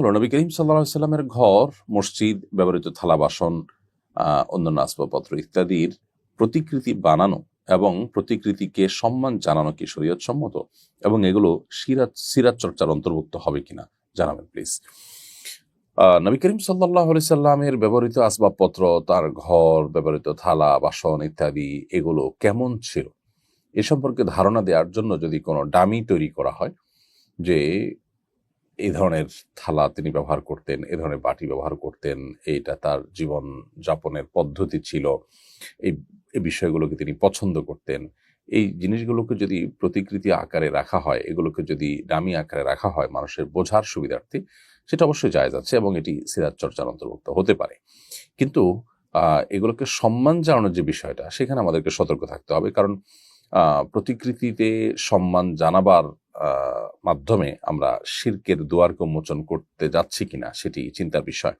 হলো নবী করিম সাল্লা সাল্লামের ঘর, মসজিদ, ব্যবহৃত থালা বাসন অন্যান্য আসবাবপত্র ইত্যাদির প্রতিকৃতি বানানো এবং প্রতিকৃতিকে সম্মান জানানো কি শরীয়ত সম্মত এবং এগুলো সিরাত সিরাত চর্চার অন্তর্ভুক্ত হবে কিনা? জানাবেন প্লিজ নবী করিম সাল্লাহ সাল্লামের ব্যবহৃত আসবাবপত্র, তার ঘর, ব্যবহৃত থালা, বাসন ইত্যাদি, এগুলো কেমন ছিল? এ সম্পর্কে ধারণা দেওয়ার জন্য যদি কোনো ডামি তৈরি করা হয় যে এই ধরনের থালা তিনি ব্যবহার করতেন, এ ধরনের বাটি ব্যবহার করতেন, এইটা তার জীবন যাপনের পদ্ধতি ছিল। এই এই বিষয়গুলোকে তিনি পছন্দ করতেন। এই জিনিসগুলোকে যদি প্রতিকৃতি আকারে রাখা হয়, এগুলোকে যদি দামি আকারে রাখা হয় মানুষের বোঝার সুবিধার্থে, সেটা অবশ্যই জায়জ আছে এবং এটি সিরাজ চর্চার অন্তর্ভুক্ত হতে পারে। কিন্তু এগুলোকে সম্মান জানানোর যে বিষয়টা, সেখানে আমাদেরকে সতর্ক থাকতে হবে। কারণ প্রতিকৃতিতে সম্মান জানাবার মাধ্যমে আমরা শির্কের দুয়ার উন্মোচন করতে যাচ্ছি কিনা সেটি চিন্তার বিষয়।